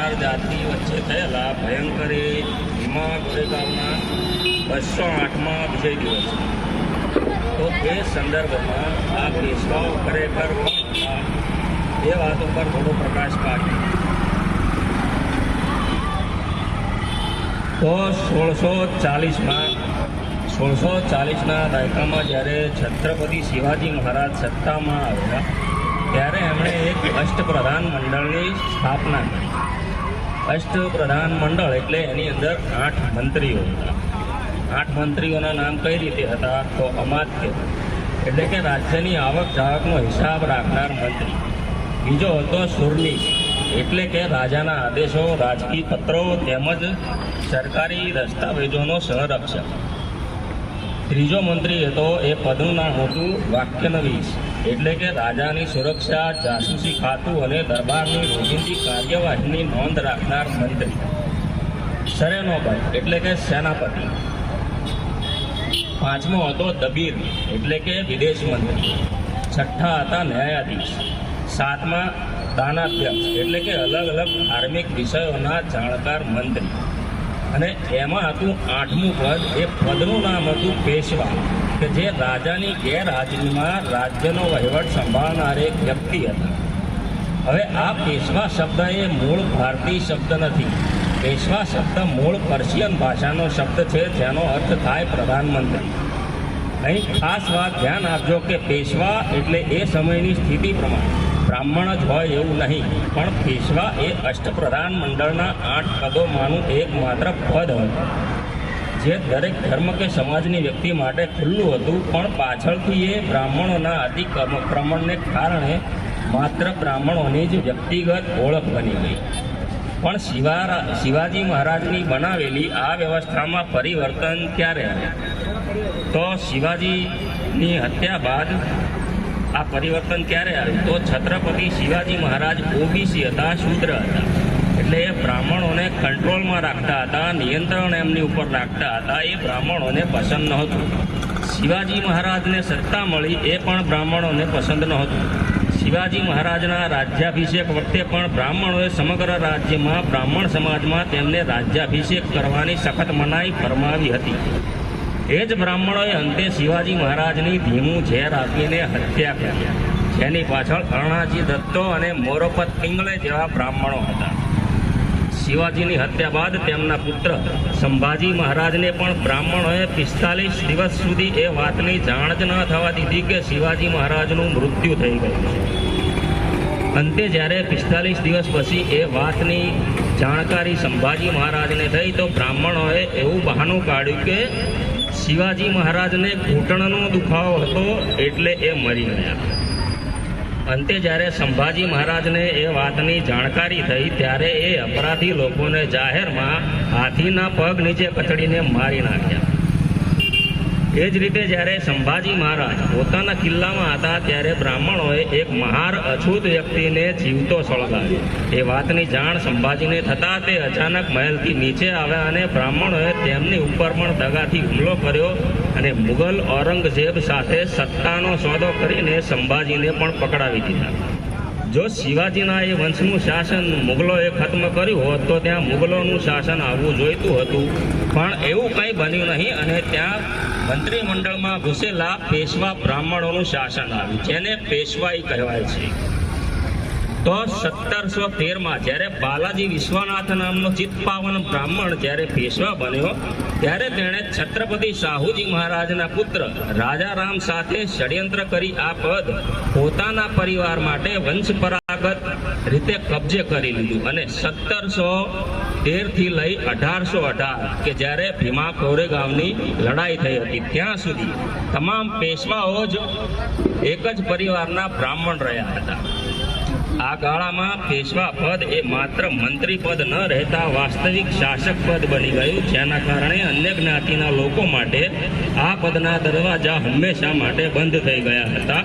ચાર જાતિ વચ્ચે થયેલા ભયંકર એ ભીમા બસો આઠમાં વિજય દિવસ તો એ સંદર્ભમાં આ પેશવાઓ ખરેખર એ વાતો પર થોડો પ્રકાશ પાડ્યો તો સોળસો ચાલીસમાં, સોળસો ચાલીસના દાયકામાં જ્યારે છત્રપતિ શિવાજી મહારાજ સત્તામાં આવ્યા, ત્યારે એમણે એક અષ્ટપ્રધાન મંડળની સ્થાપના કરી. અષ્ટપ્રધાન મંડળ એટલે એની અંદર આઠ મંત્રીઓ. આઠ મંત્રીઓના નામ કઈ રીતે હતા? તો અમાત્ય એટલે કે રાજ્યની આવક જાવકનો હિસાબ રાખનાર મંત્રી. બીજો હતો સુરની. એટલે કે રાજાના આદેશો, રાજકીય પત્રો તેમજ સરકારી દસ્તાવેજોનો સંરક્ષક. ત્રીજો મંત્રી હતો એ પદનું નામ હતું વાક્યનવીસ. એટલે કે રાજાની સુરક્ષા, જાસૂસી ખાતું અને દરબારની રોજિંદી કાર્યવાહીની નોંધ રાખનાર મંત્રી. સરેનોભાઈ એટલે કે સેનાપતિ. પાંચમો હતો દબીર, એટલે કે વિદેશ મંત્રી. છઠ્ઠા હતા ન્યાયાધીશ. સાતમા દાનાધ્યક્ષ, એટલે કે અલગ અલગ ધાર્મિક વિષયોના જાણકાર મંત્રી. અને એમાં હતું આઠમું પદ. એ પદનું નામ હતું પેશવા, કે જે રાજાની ગેરહાજરીમાં રાજ્યનો વહીવટ સંભાળનાર એક વ્યક્તિ હતા. હવે આ પેશવા શબ્દ એ મૂળ ભારતીય શબ્દ નથી. પેશવા શબ્દ મૂળ પર્શિયન ભાષાનો શબ્દ છે, જેનો અર્થ થાય પ્રધાનમંત્રી. અહીં ખાસ વાત ધ્યાન આપજો કે પેશવા એટલે એ સમયની સ્થિતિ પ્રમાણે. બ્રાહ્મણ જ હોય એવું નહીં. પણ પેશવા એ અષ્ટપ્રધાન મંડળના આઠ પદોમાંનું એકમાત્ર પદ હતું જે દરેક ધર્મ કે સમાજની વ્યક્તિ માટે ખુલ્લું હતું, પણ પાછળથી એ બ્રાહ્મણોના અતિક્રમણને કારણે માત્ર બ્રાહ્મણોની જ વ્યક્તિગત ઓળખ બની ગઈ. પણ શિવા શિવાજી મહારાજની બનાવેલી આ વ્યવસ્થામાં પરિવર્તન ક્યારે તો શિવાજીની હત્યા બાદ આ પરિવર્તન ક્યારે આવ્યું તો છત્રપતિ શિવાજી મહારાજ ઓબીસી હતા, શૂદ્ર હતા. એટલે એ બ્રાહ્મણોને કંટ્રોલમાં રાખતા હતા, નિયંત્રણ એમની ઉપર રાખતા હતા, એ બ્રાહ્મણોને પસંદ નહોતું. શિવાજી મહારાજને સત્તા મળી, એ પણ બ્રાહ્મણોને પસંદ નહોતું. શિવાજી મહારાજના રાજ્યાભિષેક વખતે પણ બ્રાહ્મણોએ સમગ્ર રાજ્યમાં બ્રાહ્મણ સમાજમાં તેમને રાજ્યાભિષેક કરવાની સખત મનાઈ ફરમાવી હતી. એ જ બ્રાહ્મણોએ અંતે શિવાજી મહારાજની ધીમું ઝેર આપીને હત્યા કરી. જેની પાછળ અરણાજી દત્તો અને મોરોપત પિંગળે જેવા બ્રાહ્મણો હતા. શિવાજીની હત્યા બાદ તેમના પુત્ર સંભાજી મહારાજને પણ બ્રાહ્મણોએ પિસ્તાલીસ દિવસ સુધી એ વાતની જાણ જ ન થવા દીધી કે શિવાજી મહારાજનું મૃત્યુ થઈ ગયું છે. અંતે જ્યારે પિસ્તાલીસ દિવસ પછી એ વાતની જાણકારી સંભાજી મહારાજને થઈ તો બ્રાહ્મણોએ એવું બહાનું કાઢ્યું કે શિવાજી મહારાજને ઘૂંટણનો દુખાવો હતો એટલે એ મરી ગયા. અંતે જ્યારે સંભાજી મહારાજને એ વાતની જાણકારી થઈ, ત્યારે એ અપરાધી લોકોને જાહેરમાં હાથીના પગ નીચે કચડીને મારી નાખ્યા. એ જ રીતે જ્યારે સંભાજી મહારાજ પોતાના કિલ્લામાં હતા ત્યારે બ્રાહ્મણોએ એક મહાર અછૂત વ્યક્તિને જીવતો સળગાવ્યો. એ વાતની જાણ સંભાજીને થતાં તે અચાનક મહેલથી નીચે આવ્યા અને બ્રાહ્મણોએ તેમની ઉપર પણ દગાથી હુમલો કર્યો અને મુગલ ઔરંગઝેબ સાથે સત્તાનો સોદો કરીને સંભાજીને પણ પકડાવી દીધા. જો શિવાજીના એ વંશનું શાસન મુગલોએ ખત્મ કર્યું હોત તો ત્યાં મુગલોનું શાસન આવવું જોઈતું હતું. પણ એવું કંઈ બન્યું નહીં અને ત્યાં મંત્રીમંડળમાં ઘૂસેલા પેશવા બ્રાહ્મણોનું શાસન આવ્યું, જેને પેશવાઈ કહેવાય છે. તો સત્તરસો તેરમાં જ્યારે બાલાજી વિશ્વનાથ નામનો ચિત્પાવન બ્રાહ્મણ જ્યારે પેશવા બન્યો, ત્યારે તેણે છત્રપતિ શાહુજી મહારાજના પુત્ર રાજારામ સાથે ષડયંત્ર કરી આ પદ પોતાના પરિવાર માટે વંશપરાગત રીતે કબજે કરી લીધું અને સત્તરસો તેરથી લઈ અઢારસો અઢાર કે જ્યારે ભીમા કોરેગાંવની લડાઈ થઈ હતી, ત્યાં સુધી તમામ પેશવાઓ જ એક જ પરિવારના બ્રાહ્મણ રહ્યા હતા. આ ગાળામાં પેશવા પદ એ માત્ર મંત્રી પદ ન રહેતા વાસ્તવિક શાસક પદ બની ગયું, જેના કારણે અન્ય જ્ઞાતિના લોકો માટે આ પદના દરવાજા હંમેશા માટે બંધ થઈ ગયા હતા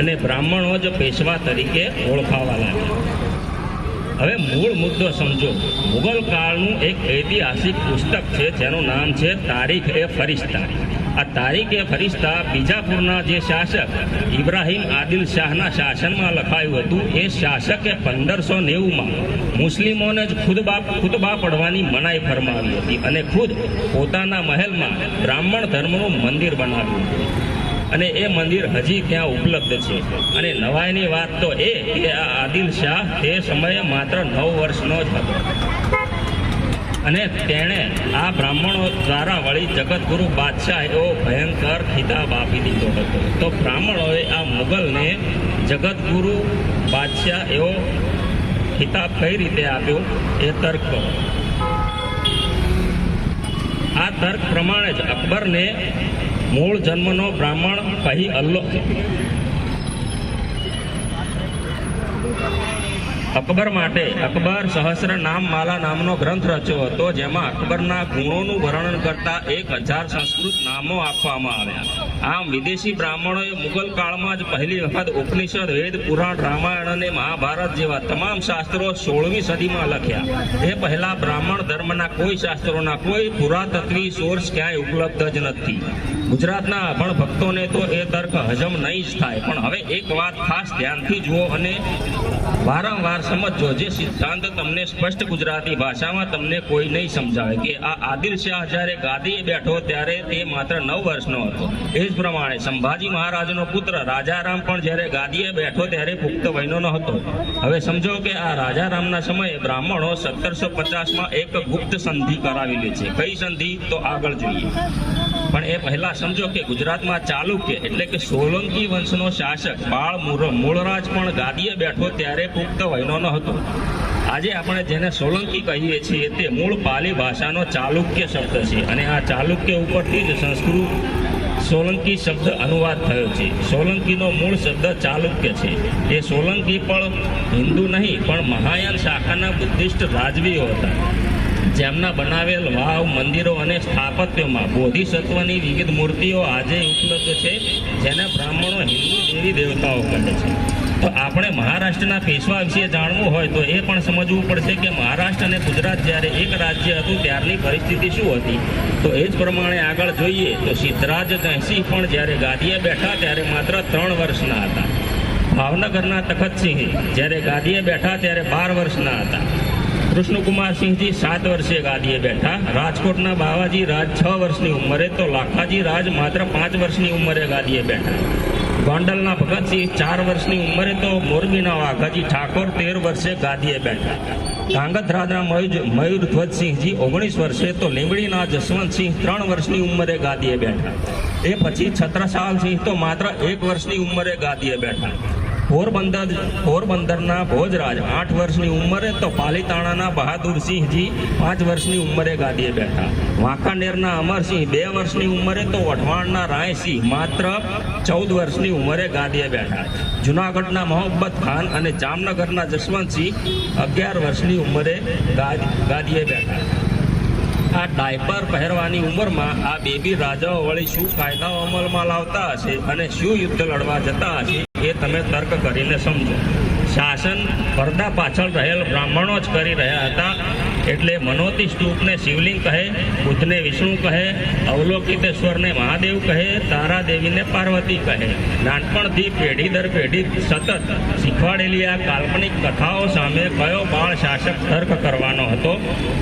અને બ્રાહ્મણો જ પેશવા તરીકે ઓળખાવા લાગ્યા. હવે મૂળ મુદ્દો સમજો. મુગલ કાળનું એક ઐતિહાસિક પુસ્તક છે, જેનું નામ છે તારીખ એ ફરિશ્તા. આ તારીખે ફરિશ્તા બીજાપુરના જે શાસક ઇબ્રાહિમ આદિલ શાહના શાસનમાં લખાયું હતું, એ શાસકે પંદરસો નેવુંમાં મુસ્લિમોને જ ખુદબા ખુદબા પડવાની મનાઈ ફરમાવી હતી અને ખુદ પોતાના મહેલમાં બ્રાહ્મણ ધર્મનું મંદિર બનાવ્યું હતું. અને એ મંદિર હજી ત્યાં ઉપલબ્ધ છે. અને નવાઈની વાત તો એ કે આ આદિલ શાહ તે સમયે માત્ર નવ વર્ષનો જ હતો. અને તેણે આ બ્રાહ્મણો દ્વારા વળી જગતગુરુ બાદશાહ એવો ભયંકર ખિતાબ આપી દીધો હતો. તો બ્રાહ્મણોએ આ મુગલને જગતગુરુ બાદશાહ એવો ખિતાબ કઈ રીતે આપ્યો? એ તર્ક આ તર્ક પ્રમાણે જ અકબરને મૂળ જન્મનો બ્રાહ્મણ કહી અલ્લો અકબર માટે અકબર સહસ્ર નામ માલા નામનો ગ્રંથ રચ્યો હતો, જેમાં અકબરના ગુણોનું વર્ણન કરતા એક હજાર સંસ્કૃત નામો આપવામાં આવ્યા. આમ, વિદેશી બ્રાહ્મણોએ મુગલ કાળમાં જ પહેલી વખત ઉપનિષદ, વેદ, પુરાણ, રામાયણ અને મહાભારત જેવા તમામ શાસ્ત્રો સોળમી સદીમાં લખ્યા. એ પહેલા બ્રાહ્મણ ધર્મના કોઈ શાસ્ત્રોના કોઈ પુરાતત્વી સોર્સ ક્યાંય ઉપલબ્ધ જ નથી. ગુજરાતના અભણ ભક્તોને તો એ તર્ક હજમ નહીં જ થાય. પણ હવે એક વાત ખાસ ધ્યાનથી જુઓ અને વારંવાર સમજો. જે સિદ્ધાંત તમને સ્પષ્ટ ગુજરાતી ભાષામાં તમને કોઈ નહીં સમજાવે કે આ આદિલ શાહ જ્યારે ગાદીએ બેઠો ત્યારે તે માત્ર નવ વર્ષનો હતો. એ જ પ્રમાણે સંભાજી મહારાજનો પુત્ર રાજારામ પણ જ્યારે ગાદીએ બેઠો ત્યારે પુખ્ત વયનો હતો હવે સમજો કે આ રાજારામના સમયે બ્રાહ્મણો સત્તરસો પચાસમાં એક ગુપ્ત સંધિ કરાવી લે છે. કઈ સંધિ? તો આગળ જોઈએ. પણ એ પહેલા સમજો કે ગુજરાતમાં ચાલુક્ય એટલે કે સોલંકી વંશનો શાસક બાળ મૂળ- મૂળરાજ પણ ગાદીએ બેઠો ત્યારે પુખ્ત વયનો હતો આજે આપણે જેને સોલંકી કહીએ છીએ તે મૂળ પાલી ભાષાનો ચાલુક્ય શબ્દ છે અને આ ચાલુક્ય ઉપરથી જ સંસ્કૃત સોલંકી શબ્દ અનુવાદ થયો છે. સોલંકીનો મૂળ શબ્દ ચાલુક્ય છે. એ સોલંકી પણ હિન્દુ નહીં, પણ મહાયાન શાખાના બુદ્ધિસ્ટ રાજવીઓ હતા. જેમના બનાવેલ વાવ, મંદિરો અને સ્થાપત્યોમાં બોધિસત્વની વિવિધ મૂર્તિઓ આજે ઉપલબ્ધ છે, જેને બ્રાહ્મણો હિન્દુ દેવી દેવતાઓ કહે છે. તો આપણે મહારાષ્ટ્રના પેશવા વિશે જાણવું હોય તો એ પણ સમજવું પડશે કે મહારાષ્ટ્ર અને ગુજરાત જ્યારે એક રાજ્ય હતું ત્યારની પરિસ્થિતિ શું હતી. તો એ જ પ્રમાણે આગળ જોઈએ તો સિદ્ધરાજ જયસિંહ પણ જ્યારે ગાદીએ બેઠા ત્યારે માત્ર ત્રણ વર્ષના હતા. ભાવનગરના તખતસિંહ જ્યારે ગાદીએ બેઠા ત્યારે બાર વર્ષના હતા. કૃષ્ણકુમારસિંહજી સાત વર્ષે ગાદીએ બેઠા. રાજકોટના બાવાજી રાજ છ વર્ષની ઉંમરે તો લાખાજી રાજ માત્ર પાંચ વર્ષની ઉંમરે ગાદીએ બેઠા. ગોંડલના ભગતસિંહ ચાર વર્ષની ઉંમરે તો મોરબીના વાઘાજી ઠાકોર તેર વર્ષે ગાદીએ બેઠા. ધાંગધ્રાના મયુર મયુરધ્વજસિંહજી ઓગણીસ વર્ષે તો લીંબડીના જસવંતસિંહ ત્રણ વર્ષની ઉંમરે ગાદીએ બેઠા. એ પછી છત્રસાલસિંહ તો માત્ર એક વર્ષની ઉંમરે ગાદીએ બેઠા. પોરબંદર પોરબંદરના ભોજરાજ આઠ વર્ષની ઉંમરે તો પાલીતાણાના બહાદુરસિંહજી પાંચ વર્ષની ઉંમરે ગાદીએ બેઠા. વાંકાનેરના અમરસિંહ બે વર્ષની ઉંમરે તો વઢવાણના રાયસિંહ માત્ર ચૌદ વર્ષની ઉંમરે ગાદીએ બેઠા. જુનાગઢના મોહબ્બત ખાન અને જામનગરના જસવંતસિંહ અગિયાર વર્ષની ઉંમરે ગાદ- ગાદીએ બેઠા. આ ડાયપર પહેરવાની ઉંમરમાં આ બેબી રાજાઓ વળી શું કાયદાઓ અમલમાં લાવતા હશે અને શું યુદ્ધ લડવા જતા હશે? એ તમે તર્ક કરીને સમજો. શાસન પડદા પાછળ રહેલ બ્રાહ્મણો જ કરી રહ્યા હતા એટલે મનોતી સ્તૂપને શિવલિંગ કહે, બુદ્ધને વિષ્ણુ કહે, અવલોકિતેશ્વરને મહાદેવ કહે, તારાદેવીને પાર્વતી કહે. નાનપણથી પેઢી દર પેઢી સતત શીખવાડેલી આ કાલ્પનિક કથાઓ સામે કયો બાળ શાસક તર્ક કરવાનો હતો?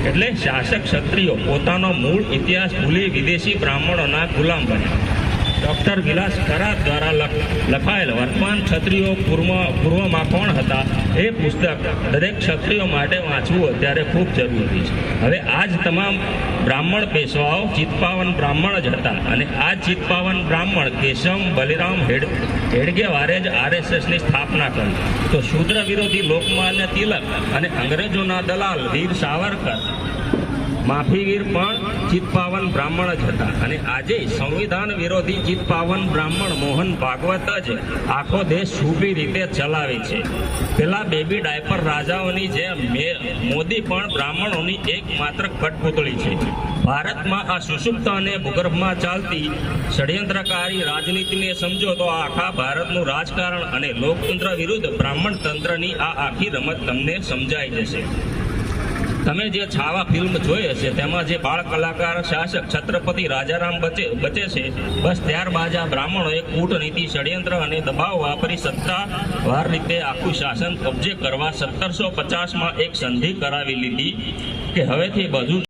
એટલે શાસક ક્ષત્રિયો પોતાનો મૂળ ઇતિહાસ ભૂલી વિદેશી બ્રાહ્મણોના ગુલામ બન્યા. ડૉક્ટર વિલાસ કરાત દ્વારા લખ- લખાયેલ વર્તમાન ક્ષત્રિયો પૂર્વ, પૂર્વમાં કોણ હતા એ પુસ્તક દરેક ક્ષત્રિયો માટે વાંચવું અત્યારે ખૂબ જરૂરી છે. હવે આ જ તમામ બ્રાહ્મણ પેશવાઓ ચિત્પાવન બ્રાહ્મણ જ હતા અને આ ચિત્પાવન બ્રાહ્મણ કેશવ બલિરામ હેડ, હેડગેવારે જ આરએસએસની સ્થાપના કરી. તો શૂદ્ર વિરોધી લોકમાન્ય તિલક અને અંગ્રેજોના દલાલ વીર સાવરકર માફીવીર પણ ચિત્પાવન બ્રાહ્મણ જ હતા. અને આજે સંવિધાન વિરોધી ચિત્પાવન બ્રાહ્મણ મોહન ભાગવત જ આખો દેશ શુભી રીતે ચલાવે છે. પેલા બેબી ડાયપર રાજાઓની જેમ મોદી પણ બ્રાહ્મણોની એકમાત્ર કઠપૂતળી છે. ભારતમાં આ સુષુપ્ત અને ભૂગર્ભમાં ચાલતી ષડયંત્રકારી રાજનીતિને સમજો તો આખા ભારતનું રાજકારણ અને લોકતંત્ર વિરુદ્ધ બ્રાહ્મણ તંત્રની આ આખી રમત તમને સમજાઈ જશે. તમે જે છાવા ફિલ્મ જોઈ હશે, તેમાં જે બાળ કલાકાર, શાસક, છત્રપતિ રાજારામ બચે બચે છે, બસ ત્યારબાદ આ બ્રાહ્મણોએ કૂટનીતિ, ષડયંત્ર અને દબાવ વાપરી સત્તાવાર રીતે આખું શાસન કબજે કરવા સત્તરસો પચાસમાં એક સંધિ કરાવી લીધી કે હવેથી બધું